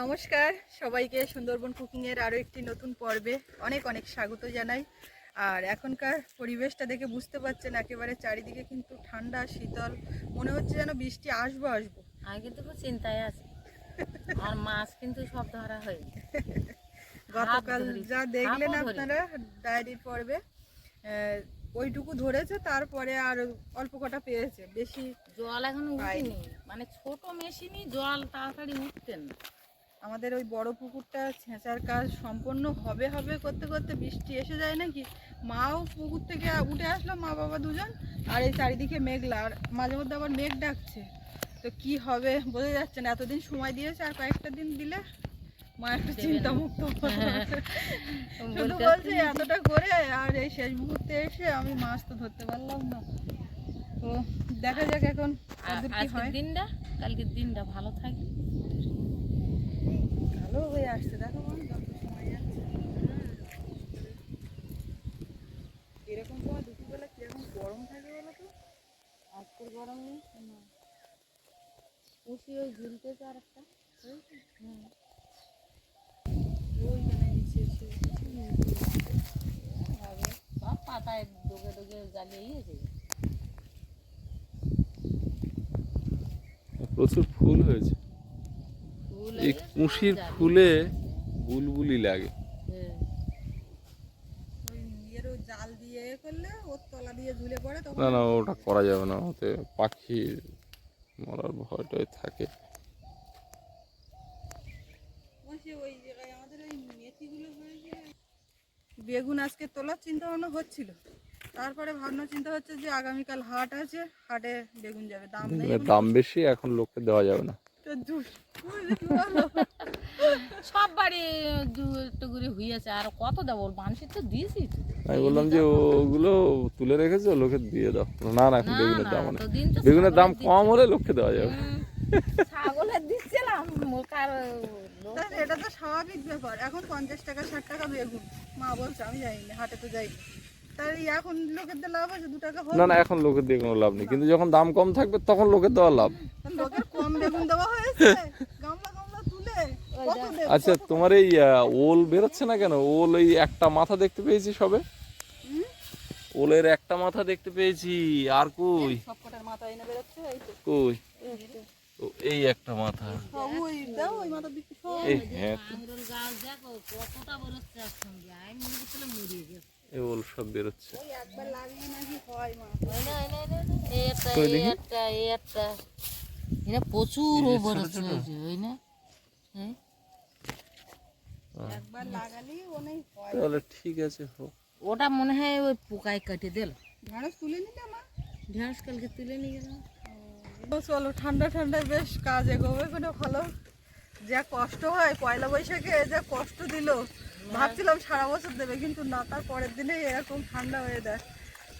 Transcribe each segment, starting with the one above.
নমস্কার সবাইকে সুন্দরবন কুকিংয়ের আরও একটি নতুন পর্বে অনেক অনেক স্বাগত জানাই। আর এখনকার পরিবেশটা দেখে বুঝতে পারছেন একেবারে চারিদিকে কিন্তু ঠান্ডা শীতল মনে হচ্ছে যেন বৃষ্টি আসব আসব। আমি কিন্তু খুব চিন্তায় আছি। আর মাছ কিন্তু সব ধরা হয়ে গতকাল যা দেখলেন আপনারা ডায়েরির পর্বে ওইটুকু ধরেছে তারপরে আর অল্প কটা পেয়েছে বেশি জল এখন। উঠিনি। মানে ছোট মেশিনই জল তাড়াতাড়ি উঠতেন না। আমাদের ওই বড় পুকুরটা ছেঁচার কাজ সম্পন্ন হবে হবে করতে করতে বৃষ্টি এসে যায় নাকি? মাও পুকুর থেকে উঠে আসলো মা বাবা দুজন আর এই চারিদিকে মেঘলা আর মাঝে মধ্যে আবার মেঘ ডাকছে। তো কি হবে বোঝা যাচ্ছে না এতদিন সময় দিয়েছে আর কয়েকটা দিন দিলে মা একটু চিন্তা। মুক্ত শুধু বলছে এতটা করে আর এই শেষ মুহূর্তে এসে আমি মাছ তো ধরতে পারলাম না। তো দেখা যাক এখন আজকের দিনটা কালকের দিনটা ভালো থাকে। ভালো হয়ে আসছে দেখো যত সময় যাচ্ছে এরকম সময় দুপুরবেলা কীরকম গরম থাকে বলো তো আজকের গরম নেই উঠি ওই ঝুলতেছে আর একটা হুম। ওইখানে নিচে। সব পাতায় ডোগে ডোগে জ্বালিয়ে প্রচুর ফুল হয়েছে এই কুশির ফুলে বুলবুলি লাগে। ওই জাল দিয়ে এ করলে ওর তলা দিয়ে ঝুলে পড়ে তখন না না ওটা করা যাবে না ওতে পাখি মরার ভয়টাই থাকে। বেগুন আজকে তোলার চিন্তা ভাবনা হচ্ছিল। তারপরে ভাবনা চিন্তা হচ্ছে যে আগামীকাল হাট আছে হাটে বেগুন যাবে দাম দাম বেশি এখন লোককে দেওয়া যাবে না। সব বাড়ি একটু করে হইয়াছে আর কত দেবো? মানুষের তো দিয়েছি। আমি বললাম যে ওগুলো তুলে রেখেছো লোকে দিয়ে দাও। না না এখন বেগুনের দাম অনেক। বেগুনের দাম কম হলে লোককে দেওয়া যাবে। হুম, ছাগলের দিচ্ছিলাম কার এটা তো স্বাভাবিক ব্যাপার। এখন পঞ্চাশ টাকা ষাট টাকা বেগুন। মা বলছে আমি হাটে তো যাই তাই এখন লোকের লাভ আছে দু টাকা না না এখন লোকের দিয়ে কোনো লাভ নেই। কিন্তু যখন দাম কম থাকবে তখন লোকের দেওয়া লাভ। লোকের বেগুন দেওয়া হয়েছে? গামলা গামলা তুলে আচ্ছা তোমার এই ওল বেরোচ্ছে না কেন? ওল এই একটা মাথা দেখতে পেয়েছি সবে। ওলের একটা মাথা দেখতে পেয়েছি। আর কই? সব মাথা এনে বেরোচ্ছে এই তো। কই? এই তো। ও, এই একটা মাথা। ওই দাও ওই মাথার দিকে সব এই হ্যাঁ আঙুরের গাছ। দেখো কতটা বেরোচ্ছে একসঙ্গে আমি মনে করছিলাম মরিয়ে গেছে এই ওল সব বেরোচ্ছে। ওই একবার লাগিয়ে নাকি হয় মা না, না, না, এই একটা এই একটা এই একটা। এটা প্রচুর ও বেরোচ্ছে ওই না? হ্যাঁ? একবার লাগালেই অনেক তাহলে ঠিক আছে হোক। ওটা মনে হয় ওই পোকায় কেটে দিল। ঢেঁড়স তুলে নিলে মা ঢেঁড়স কালকে তুলে নিয়ে গেলাম। চলো ঠান্ডা ঠান্ডায় বেশ কাজ এগোবে কোনো ভালো। যা কষ্ট হয় পয়লা বৈশাখে যা কষ্ট দিল ভাবছিলাম সারা বছর দেবে কিন্তু না তার পরের দিনে এরকম ঠান্ডা হয়ে যায়।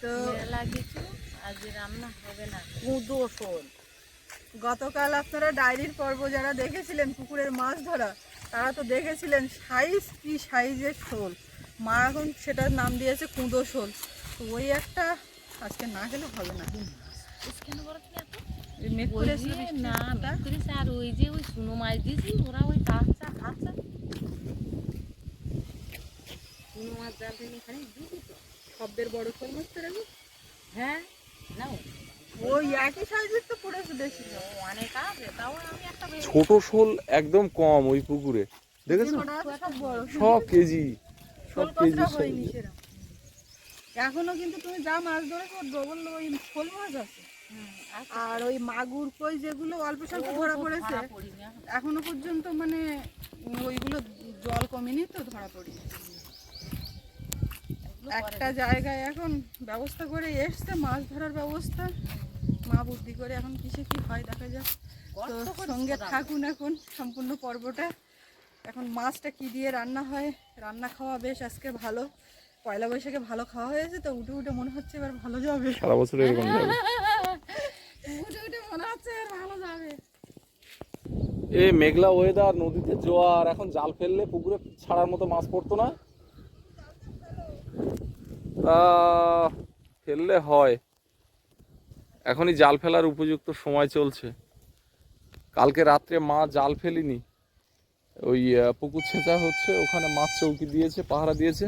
তো লাগিয়েছি আজ রান্না হবে না। কুদো শোল গতকাল আপনারা ডায়েরির পর্ব যারা দেখেছিলেন পুকুরের মাছ ধরা তারা তো দেখেছিলেন সাইজ কি সাইজের শোল। মা এখন সেটার নাম দিয়েছে কুঁদো শোল। তো ওই একটা আজকে না গেলে হবে না। না আর ওই যে ওই সুনো মাছ দিয়েছি ওরা ওই শব্দের বড় শোল মাছ তো হ্যাঁ নাও। ওই একই সাইজের তো পড়েছে বেশি অনেক আছে তাও আমি একটা ছোট শোল একদম কম ওই পুকুরে। দেখেছ? সব বড়। কেজি। সব কেজি হয়নি এখনও কিন্তু তুমি যা মাছ ধরেছো ডবল ওই শোল মাছ আছে। আর ওই মাগুর কই যেগুলো অল্প স্বল্প ধরা পড়েছে। এখনও পর্যন্ত মানে ওইগুলো জল কমেনি তো ধরা পড়ি একটা জায়গায় এখন ব্যবস্থা করে এসছে মাছ ধরার ব্যবস্থা। মা বুদ্ধি করে এখন কিসে কি হয় দেখা যাক। তো সঙ্গে থাকুন এখন সম্পূর্ণ পর্বটা। এখন মাছটা কি দিয়ে রান্না হয় রান্না খাওয়া বেশ আজকে ভালো। পয়লা বৈশাখে ভালো খাওয়া হয়েছে তো উঠে উঠে মনে হচ্ছে এবার ভালো যাবে। সারা বছর এরকম যাবে উঠে উঠে মনে হচ্ছে এবার ভালো যাবে। এই মেঘলা ওয়েদার নদীতে জোয়ার এখন জাল ফেললে পুকুরে ছাড়ার মতো মাছ পড়তো না। তা ফেললে হয়। এখনই জাল ফেলার উপযুক্ত সময় চলছে। কালকে রাত্রে মা জাল ফেলিনি। ওই পুকুর ছেঁচা হচ্ছে, ওখানে মাছ চৌকি দিয়েছে, পাহারা দিয়েছে।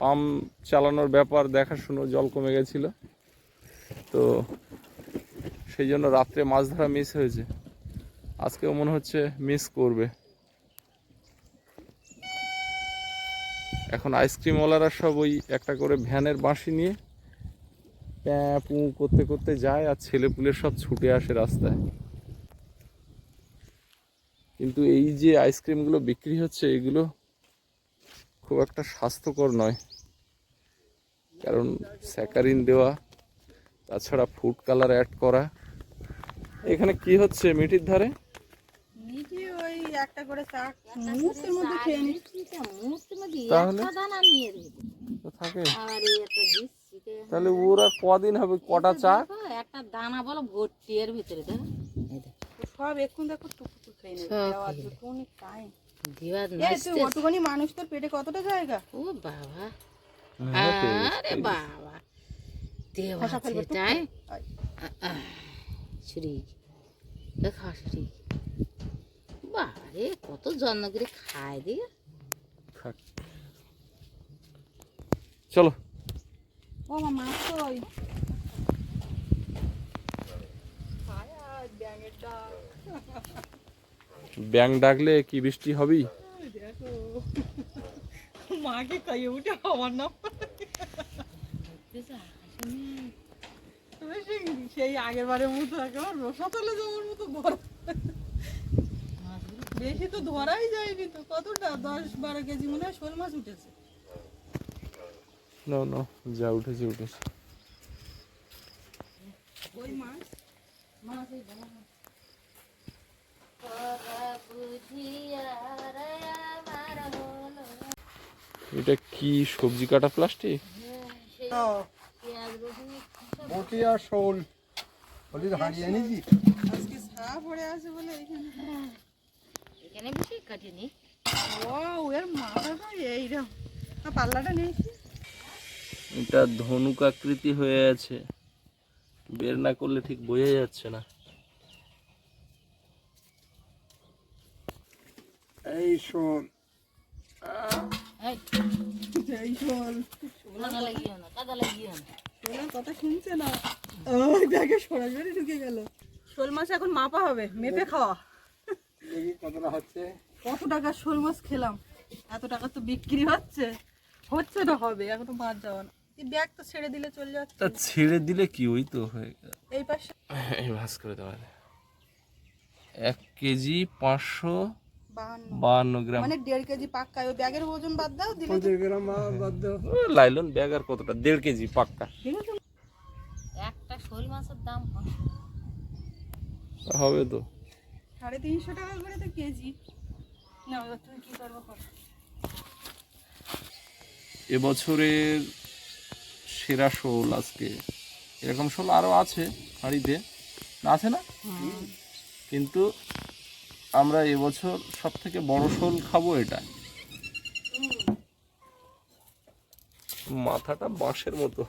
পাম্প চালানোর ব্যাপার দেখাশুনো, জল কমে গেছিল। তো সেই জন্য রাত্রে মাছ ধরা মিস হয়েছে। আজকেও মনে হচ্ছে মিস করবে। এখন আইসক্রিমওয়ালারা সব ওই একটা করে ভ্যানের বাঁশি নিয়ে প্যাঁ পু করতে করতে যায় আর ছেলেপুলে সব ছুটে আসে রাস্তায়। কিন্তু এই যে আইসক্রিমগুলো বিক্রি হচ্ছে এগুলো খুব একটা স্বাস্থ্যকর নয়। কারণ স্যাকারিন দেওয়া তাছাড়া ফুড কালার অ্যাড করা। এখানে কি হচ্ছে মিটির ধারে? তাহলে? থাকে। তাহলে ওর আর কদিন হবে? কটা চা? একটা দানা বলো ভর্তি এর ভিতরে দেখো। সব এক্ষুন দেখো টুকটুক দিবার তুই অতখানি মানুষ তোর পেটে কতটা জায়গা? ও বাবা। হ্যাঁ, আরে বাবা। দেওয়া তাই? বাবারে কত যত্ন করে খায় দিয়ে চলো। ও মা মাছ ব্যাং ডাকলে কি বৃষ্টি হবেই? মাকে খাইয়ে উঠে আমার না সেই সেই আগের বারের মতো একেবারে রসাতলে যাওয়ার মতো বড় বেশি তো ধরাই যায়নি তো কতটা? দশ বারো কেজি মনে হয় শোল মাছ উঠেছে। না না যা উঠেছে উঠেছে। এটা কি সবজি কাটা প্লাস্টিক? বটি আর শোল। বলি হারিয়ে এনেছি? আজকে ছা পড়ে আছে বলে এখানে। এখানে বেশি কাটিনি ও এর মাথাটা এইরকম পাল্লাটা নিয়েছি? এটা ধনুক আকৃতি হয়ে আছে। বের না করলে ঠিক বোঝা যাচ্ছে না। এই শোল এই। কথা শুনছে না? ওই ব্যাগে সরাসরি ঢুকে গেল। শোল মাছ এখন মাপা হবে মেপে খাওয়া। দেখি কতটা হচ্ছে। কত টাকা শোল মাছ খেলাম? এত টাকা তো বিক্রি হচ্ছে। হচ্ছে না হবে এখনও মাছ যাওয়া না। ব্যাগ তো ছেড়ে দিলে চলে যাচ্ছে। তা ছেড়ে দিলে কি? ওই তো হয়ে গেল। এই পাশে। এই ভাস করে দেওয়া এক কেজি পাঁচশো বাহান্ন। গ্রাম। মানে দেড় কেজি পাক্কা। ওই ব্যাগের ওজন বাদ দাও দিলে গ্রাম বাদ দাও। লাইলন ব্যাগ আর কতটা? দেড় কেজি পাক্কা। একটা শোল মাছের দাম হবে তো। সাড়ে তিনশো টাকা করে তো কেজি। না তুমি কি করব? এবছরের সেরা শোল আজকে। এরকম শোল আরও আছে হাঁড়িতে আছে না? কিন্তু আমরা এবছর সব থেকে বড় শোল খাব এটা। মাথাটা বাঁশের মতো।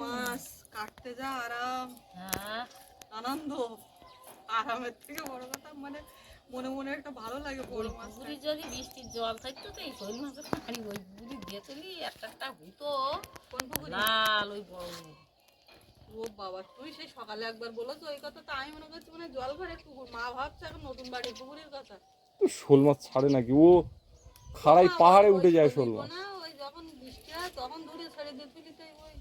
মাছ কাটতে যা আরাম। হ্যাঁ। আনন্দ। আরামের থেকে বড় কথা মানে মনে মনে একটা ভালো লাগে বড় মাছ পুকুরে যদি বৃষ্টির জল থাকতো তো এই শোল মাছের হাঁড়ি ওই পুকুরে গেছলি একটা একটা হতো। কোন পুকুরে? লাল ওই বড় ও বাবা তুই সেই সকালে একবার বলেছ ওই কথা তো আমি মনে করছি মানে জল ভরে পুকুর। মা ভাবছে এখন নতুন বাড়ির পুকুরের কথা। তো শোল মাছ ছাড়ে নাকি? ও খাড়াই পাহাড়ে উঠে যায় শোল মাছ। না ওই যখন বৃষ্টি হয় তখন দূরে ছেড়ে দিয়ে তুলি তাই ওই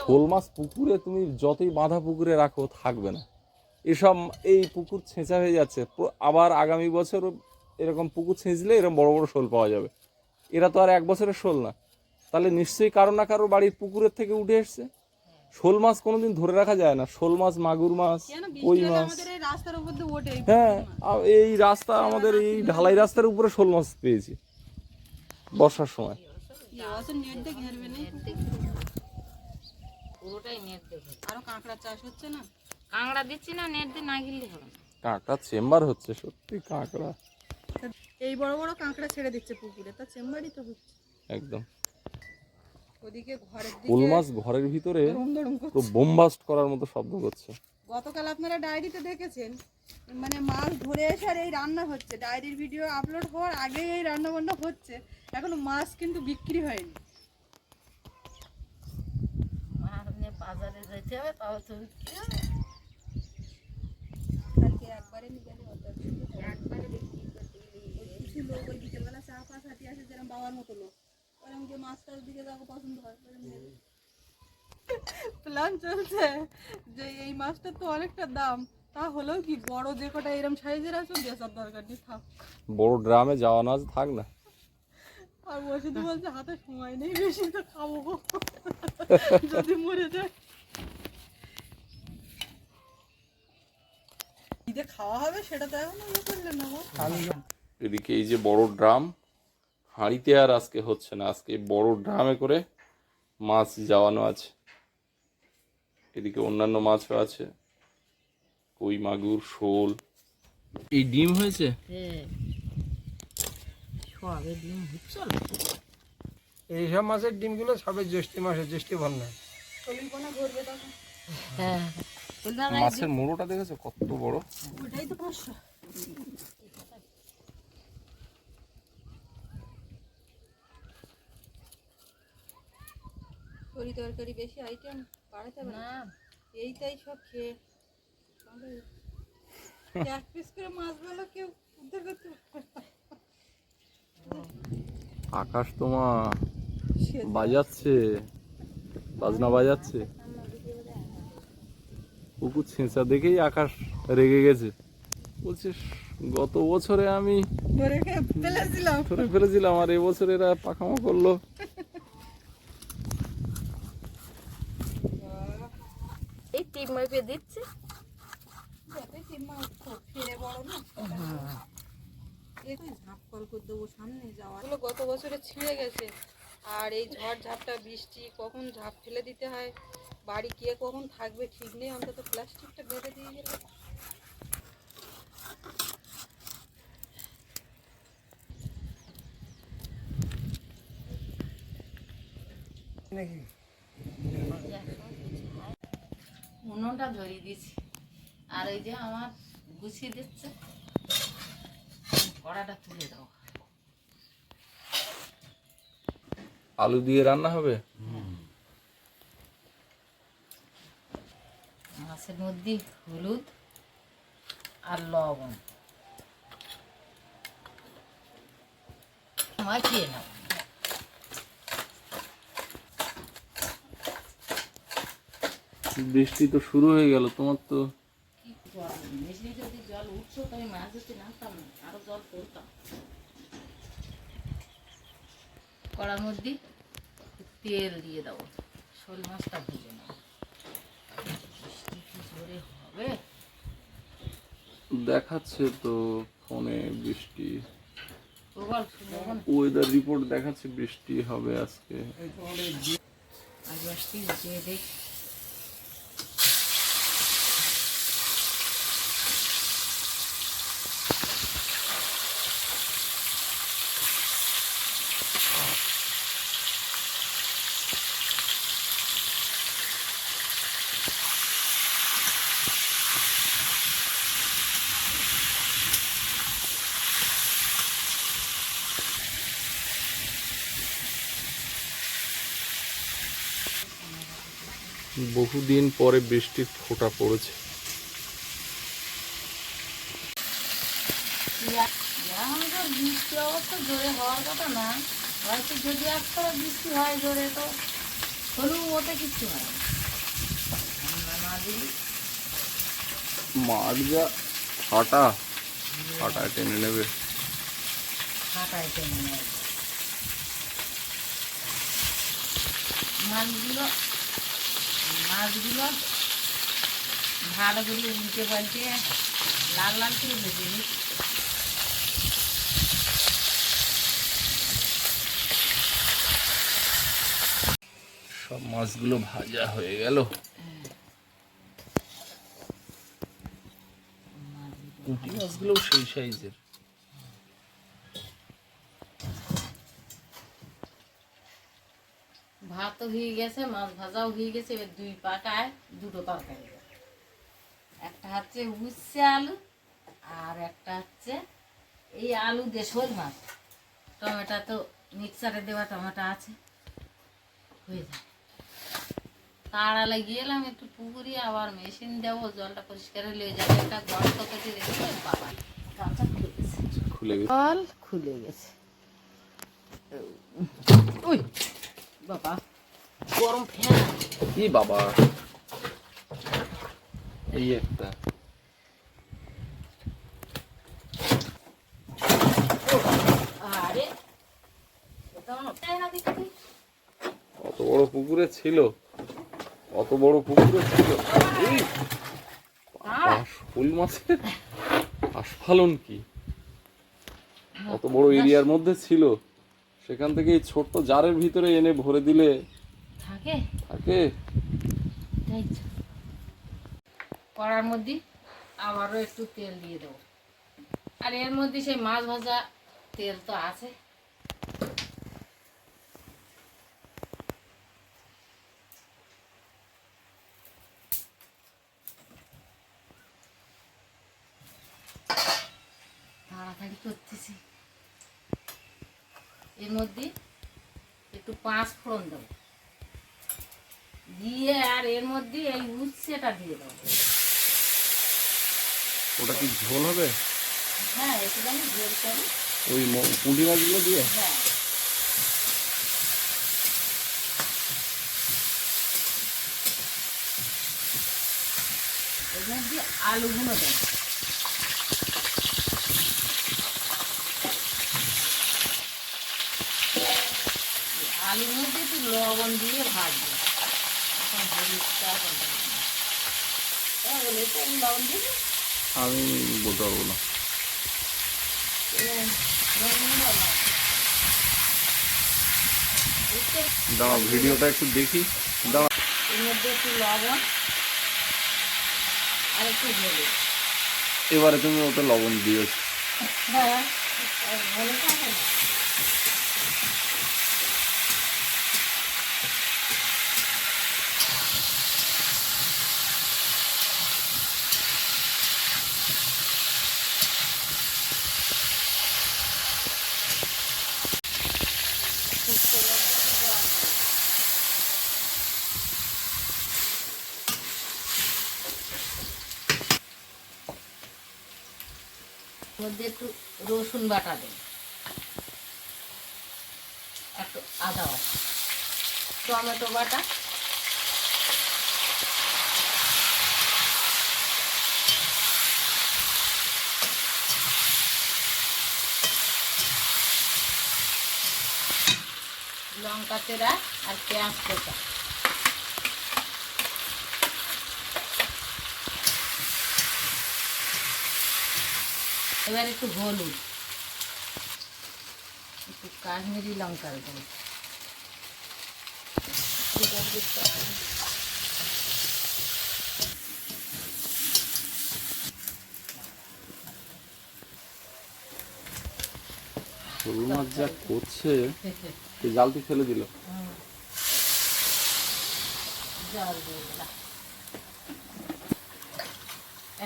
শোল মাছ পুকুরে তুমি যতই বাঁধা পুকুরে রাখো থাকবে না। এসব এই পুকুর ছেঁচা হয়ে যাচ্ছে। আবার আগামী বছর এরকম পুকুর ছেঁচলে এরকম বড় বড় শোল পাওয়া যাবে। এরা তো আর এক বছরের শোল না। তাহলে নিশ্চয়ই কারও না কারও বাড়ির পুকুরের থেকে উঠে এসছে। শোল মাছ কোনোদিন ধরে রাখা যায় না। শোল মাছ মাগুর মাছ কই মাছ? রাস্তার উপর দিয়ে ওঠে এই হ্যাঁ এই রাস্তা আমাদের এই ঢালাই রাস্তার উপরে শোল মাছ পেয়েছি। বর্ষার সময়। পুরোটাই নেট দেখে। আরও কাঁকড়া চাষ হচ্ছে না? কাঁকড়া দিচ্ছি না নেট দিয়ে না গিললে হবে না। কাঁকড়া চেম্বার হচ্ছে সত্যি কাঁকড়া। এই বড় বড় কাঁকড়া ছেড়ে দিচ্ছে পুকুরে তা চেম্বারই তো হচ্ছে। একদম। ওদিকে ঘরের দিকে মাছ ঘরের ভিতরে। পুরো বোমবাস্ট করার মতো শব্দ করছে। গতকাল আপনারা ডায়েরিতে দেখেছেন মানে মাছ ধরে এসে আর এই রান্না হচ্ছে। ডায়েরির ভিডিও আপলোড হওয়ার আগেই এই রান্না বান্না হচ্ছে। এখনও মাছ কিন্তু বিক্রি হয়নি। বাজারে যেতে হবে তাও তো বিক্রি হবে। কালকে একবারে নিয়ে গেলে হতো একবারে বিক্রি করতে গেলে কিছু লোক ওই বিকেলবেলা চা ফা খাটি আসে যেরকম বাবার মতো লোক। ওরকম যে মাছ দিকে যাব পছন্দ হয়। প্ল্যান চলছে যে এই মাছটার তো অনেকটা দাম। তা হলেও কি বড় যে কটা এরম সাইজের আছে বেচার দরকার নেই থাক। বড় ড্রামে যাওয়া না থাক না। আর বসে তো বলছে হাতে সময় নেই বেশি তো খাব গো। যদি মরে যায়। ঈদে খাওয়া হবে সেটা তো এখন ইয়ে করলে না এদিকে এই যে বড় ড্রাম হাঁড়িতে আর আজকে হচ্ছে না। আজকে বড় ড্রামে করে মাছ যাওয়ানো আছে। এদিকে অন্যান্য মাছও আছে। কই মাগুর শোল। এই ডিম হয়েছে? হ্যাঁ। এইসব মাছের ডিমগুলো সবে জ্যৈষ্ঠী মাসে জ্যৈষ্ঠী তখন। হ্যাঁ। মাছের মোড়োটা দেখেছ? কত বড়। ওটাই তো পাঁচশো। তরি তরকারি বেশি আইটেম বাড়াতে হবে না। এইটাই সব খেয়ে। এক পিস করে মাছ বলো কেউ উদ্ধার করতে আকাশ তোমা বাজাচ্ছে। বাজনা বাজাচ্ছে। পুকুর ছেঁচা দেখেই আকাশ রেগে গেছে। বলছে গত বছরে আমি ধরে ফেলেছিলাম। ধরে ফেলেছিলাম আর এবছর এরা পাখামো করল। এই টিপ মেপে দিচ্ছে। যতই তিন মাস হোক, ফিরে বড় না। এই ঝাঁপ কল করে দেবো সামনে যাওয়া এগুলো গত বছরে ছিঁড়ে গেছে। আর এই ঝড় ঝাপটা বৃষ্টি কখন ঝাঁপ ফেলে দিতে হয়? বাড়ি কে কখন থাকবে ঠিক নেই অন্তত প্লাস্টিকটা বেঁধে দিয়ে গেলে। উনুনটা ধরিয়ে দিয়েছি। আর ওই যে আমার গুছিয়ে দিচ্ছে কড়াটা তুলে দাও। আলু দিয়ে রান্না হবে? মাছের মধ্যে হলুদ আর লবণ। মাখিয়ে নাও। বৃষ্টি তো শুরু হয়ে গেল তোমার তো বেশি যদি জল উঠছো তো আমি মাছ ধরতে নামতাম না আরও জল পড়তাম। কড়ার মধ্যে তেল দিয়ে দাও শোল মাছটা ভেজে নাও হবে? দেখাচ্ছে তো ফোনে বৃষ্টি। ওয়েদার রিপোর্ট দেখাচ্ছে বৃষ্টি হবে আজকে। আজ বৃষ্টি যে দেখ বহুদিন পরে বৃষ্টির ফোঁটা পড়েছে। বৃষ্টি জোরে হওয়ার কথা না। হয়তো যদি একটা বৃষ্টি হয় জোরে তো হলু ওতে কিচ্ছু হয় মাঠ যা ফাটা টেনে নেবে। ফাটায় টেনে নেয় মাছগুলো মাছগুলো ভালো করে উল্টে পাল্টে লাল লাল করে ভেজে নিই। সব মাছগুলো ভাজা হয়ে গেল। পুঁটি মাছগুলো সেই সাইজের। ভাতও হয়ে গেছে মাছ ভাজাও হয়ে গেছে এবার দুই পাকায় দুটো তরকারি একটা হচ্ছে উচ্ছে আলু আর একটা হচ্ছে এই আলু দিয়ে শোল মাছ। টমেটো তো মিক্সারে দেওয়া টমেটো আছে। হয়ে যায় তাড়ালে গিয়েলাম একটু পুকুরি আবার মেশিন দেবো জলটা পরিষ্কার হলে ওই যাবে। একটা গর্ত কেটে রেখে বাবা গামছা খুলে গেছে। খুলে গেছে। জল খুলে গেছে। ওই বাবা। গরম ফ্যান। কি বাবা? এই একটা। অত বড় পুকুরে ছিল। অত বড় পুকুরে ছিল। ফুল মাছের আস্ফালন কি? অত বড় এরিয়ার মধ্যে ছিল। সেখান থেকে এই ছোট্ট জারের ভিতরে এনে ভরে দিলে থাকে থাকে তাই কড়ার মধ্যে আবারও একটু তেল দিয়ে দেবো। আর এর মধ্যে সেই মাছ ভাজা তেল তো আছে। তাড়াতাড়ি করতেছি। এর মধ্যে একটু পাঁচ ফোড়ন দেবো। দিয়ে আর এর মধ্যে এই উচ্ছেটা দিয়ে দেবো ওটা কি ঝোল হবে? হ্যাঁ একটু আমি জোর করি। ওই পুঁটি মাছগুলো দিয়ে? হ্যাঁ। এর মধ্যে আলুগুলো দেবো। আলুর মধ্যে একটু লবণ দিয়ে ভাজবো এখন হলুদটা এখন দেবো না। হ্যাঁ, বলে তো আমি বলতে পারব না। দাঁড়াও, ভিডিওটা একটু দেখি। দাঁড়াও। এর এবারে তুমি ওতে লবণ দিয়েছ। হ্যাঁ থাকে না এর মধ্যে একটু রসুন বাটা দেব। একটু আদা বাটা। টমেটো বাটা। লঙ্কা চেরা আর পেঁয়াজ কোটা। এবার একটু হলুদ। কাশ্মীরি লঙ্কার গুঁড়ো। শোল মাছ যা করছে জালটি ফেলে দিল।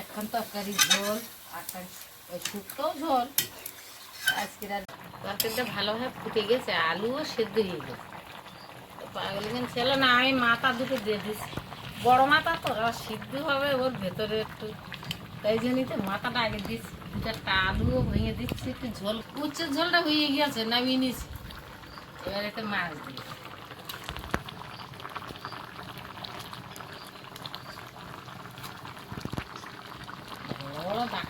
এখন তরকারি ঝোল আর শুক্তো ঝোল। আজকের আর তরকারিটা ভালোভাবে ফুটে গেছে, আলুও সেদ্ধ হয়ে গেছে। পাগল ছিল না, আমি মাথা দুটো দিয়ে দিছি। বড় মাথা তো আর সিদ্ধ হবে ওর ভেতরে একটু। তাই জন্যই তো মাথাটা আগে দিচ্ছি একটা আলুও ভেঙে দিচ্ছি, একটু ঝোল কুচের ঝোলটা হয়ে গিয়েছে, নামিয়ে মিনিস এবার একটা মাছ দিই বড় দাগ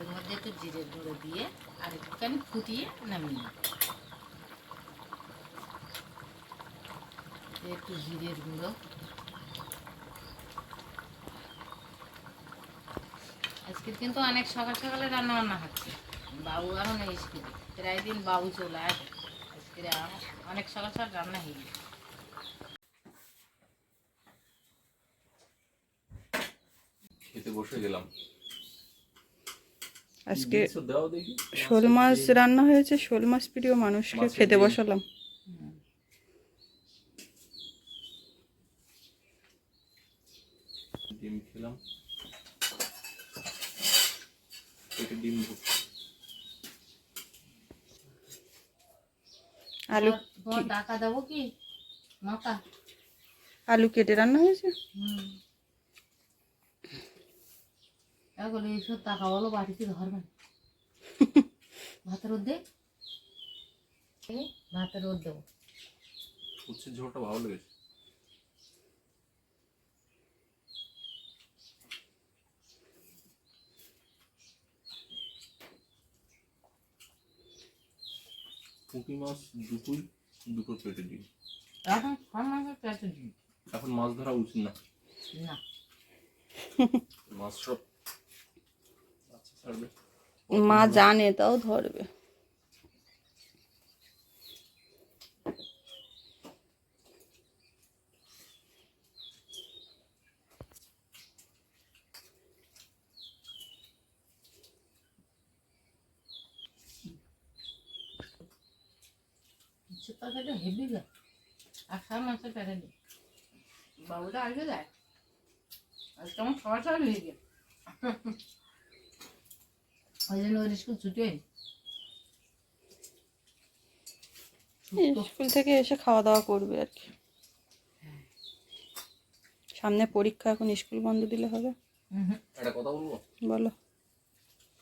এর মধ্যে একটু জিরে গুঁড়ো দিয়ে আর একটুখানি ফুটিয়ে নামিয়ে নিই। একটু জিরের গুঁড়ো। আজকে কিন্তু অনেক সকাল সকালে রান্না বান্না হচ্ছে। বাবু এখন এই স্কুলে। প্রায় দিন বাবু চলে আসে। আজকে অনেক সকাল সকাল রান্না হয়ে গেছে। খেতে বসে গেলাম। আজকে দাও দেখি শোল মাছ রান্না হয়েছে শোল মাছ প্রিয় মানুষকে খেতে বসালাম। ডিম খেলাম। ডিম আলু টাকা দেবো কি? মাথা আলু কেটে রান্না হয়েছে? হুম। এখন এইসব টাকা বলো বাড়িতে ধরবেন। ভাতের রোদ দে ভাতের রোদ দেবো উচ্ছের ঝোলটা ভালো লেগেছে। পুঁটি মাছ দুটোই দুটো পেটে ডিম। এখন সব মাছের পেটে দিন এখন মাছ ধরা উচিত না। না। মাছ সব মা জানে তাও ধরবে সে তরকারিটা হেভি যায় আর সব মাছের পেটে দিন বাবুটা আসবে দেয় আজকে আমার খাওয়া চাল হয়ে গেছে ওই জন্য ওর স্কুল ছুটি হয়নি স্কুল থেকে এসে খাওয়া দাওয়া করবে আর কি। সামনে পরীক্ষা এখন স্কুল বন্ধ দিলে হবে। একটা কথা বলব? বলো।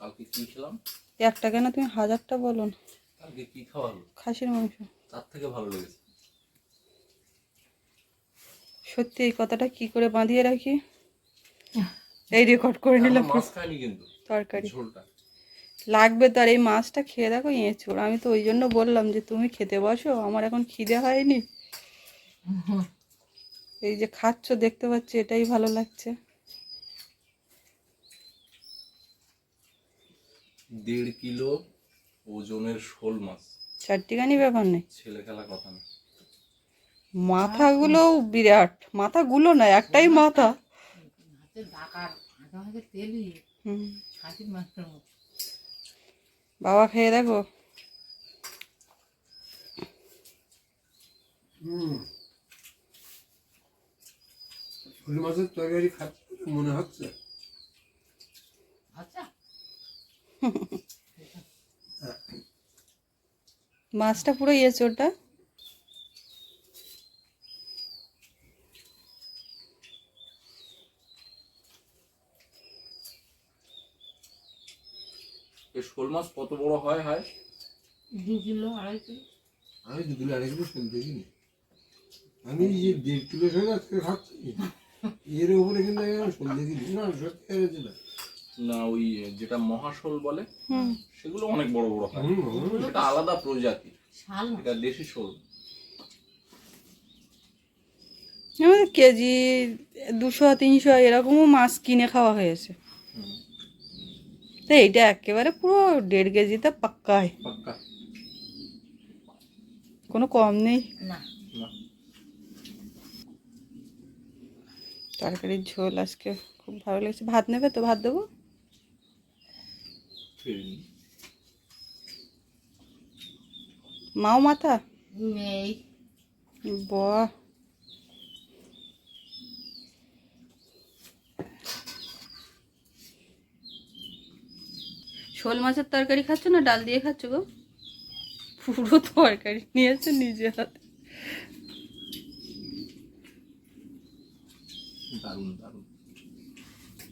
কালকে কি খেলাম? একটা কেন? তুমি হাজারটা বলো না। কালকে কি খাওয়া খাসির মাংস। তার থেকে ভালো লেগেছে। সত্যি এই কথাটা কি করে বাঁধিয়ে রাখি? এই রেকর্ড করে নিলাম। মাছ খাইনি কিন্তু। তরকারি। ঝোলটা। লাগবে তো আর এই মাছটা খেয়ে দেখো এঁচোড়। আমি তো ওই জন্য বললাম যে তুমি খেতে বসো আমার এখন খিদে হয়নি। এই যে খাচ্ছ দেখতে পাচ্ছি এটাই ভালো লাগছে। দেড় কিলো ওজনের শোল মাছ। চারটিখানি ব্যাপার নেই। ছেলে খেলা কথা না। মাথাগুলোও বিরাট মাথাগুলো না একটাই মাথা। হাতে ডাকার হাতে হুম। মাংসের মতো। বাবা খেয়ে দেখো। মাছের তরকারি খাচ্ছে মনে হচ্ছে। আচ্ছা। মাছটা পুরো ইয়েছে এই শোল মাছ কত বড় হয় হয়? দু কিলো আড়াই কিলো। আমি দু কিলো আড়াই কিলো দেখিনি। আমি যে দেড় কিলো আজকে খাচ্ছি এর উপরে কিন্তু আমি দেখিনি। না সত্যি না। না ওই যেটা মহাশোল বলে সেগুলো অনেক বড় বড় হয়। এটা আলাদা প্রজাতি। এটা দেশি শোল। আমাদের কেজি দুশো তিনশো এরকমও মাছ কিনে খাওয়া হয়েছে। তো এইটা একেবারে পুরো দেড় কেজিতে পাক্কায় পাক্কা কোনো কম নেই। তরকারির ঝোল আজকে খুব ভালো লেগেছে। ভাত নেবে তো? ভাত দেবো? মাও মাথা? নেই। বাহ। শোল মাছের তরকারি খাচ্ছ না ডাল দিয়ে খাচ্ছ গো? পুরো তরকারি নিয়েছে নিজে হাতে। দারুণ দারুণ।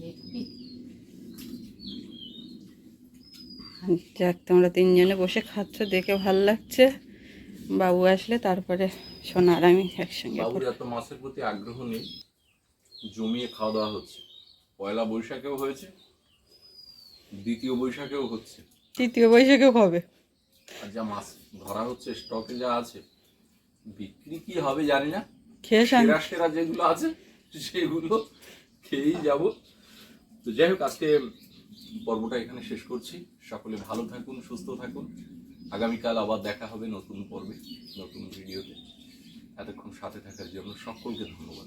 দেখবি যাক তোমরা তিনজনে বসে খাচ্ছ দেখে ভালো লাগছে। বাবু আসলে তারপরে সোনা আর আমি একসঙ্গে বাবুর এত মাছের প্রতি আগ্রহ নেই জমিয়ে খাওয়া দাওয়া হচ্ছে। পয়লা বৈশাখেও হয়েছে। দ্বিতীয় বৈশাখেও হচ্ছে। তৃতীয় বৈশাখেও হবে। আর যা মাছ ধরা হচ্ছে স্টকে যা আছে বিক্রি কি হবে জানি না। খেয়ে সেরা সেরা যেগুলো আছে সেগুলো খেয়েই যাব। তো যাই হোক আজকে পর্বটা এখানে শেষ করছি। সকলে ভালো থাকুন সুস্থ থাকুন। আগামীকাল আবার দেখা হবে নতুন পর্বে নতুন ভিডিওতে। এতক্ষণ সাথে থাকার জন্য সকলকে ধন্যবাদ।